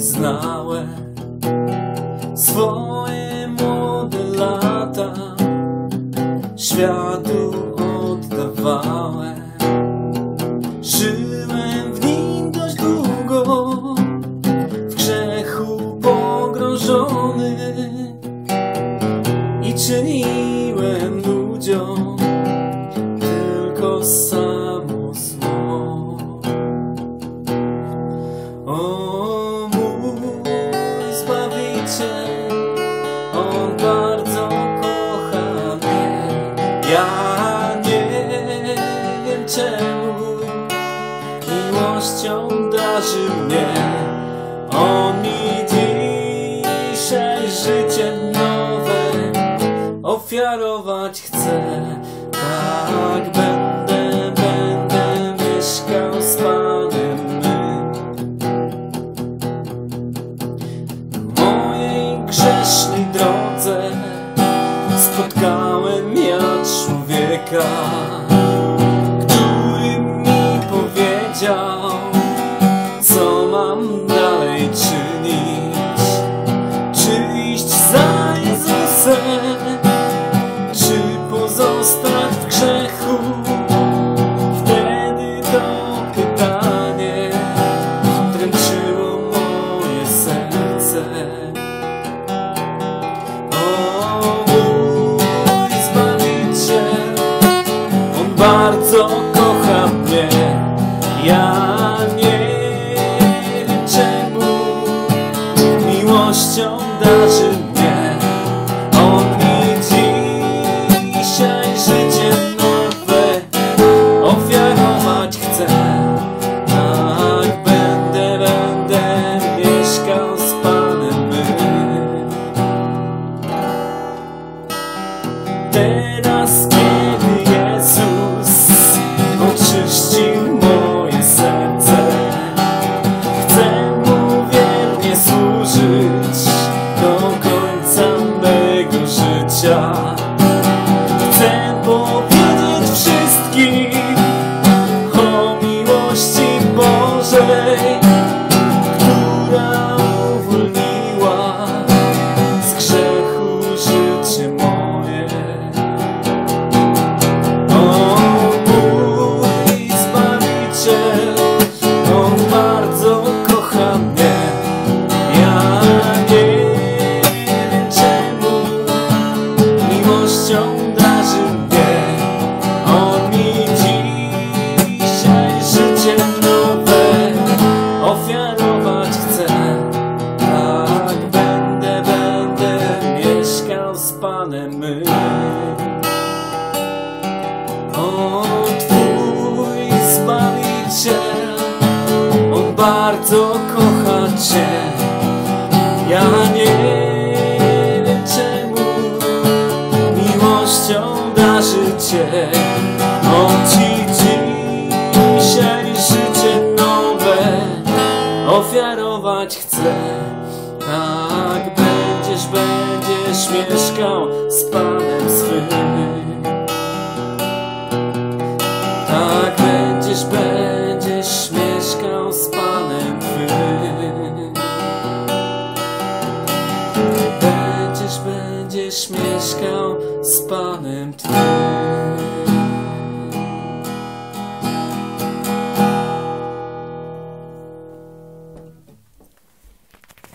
kiedyś znałem swoje młode lata światu oddawałem. miłością darzy mnie. On mi dzisiaj życie nowe ofiarować chce. Tak będę, będę mieszkał z Panem W mojej grzesznej drodze spotkałem ja człowieka. yeah. bardzo kocha Cię. Ja nie wiem czemu miłością darzy Cię. Oci dzisiaj życie nowe ofiarować chcę Tak mieszkał z Panem Twym.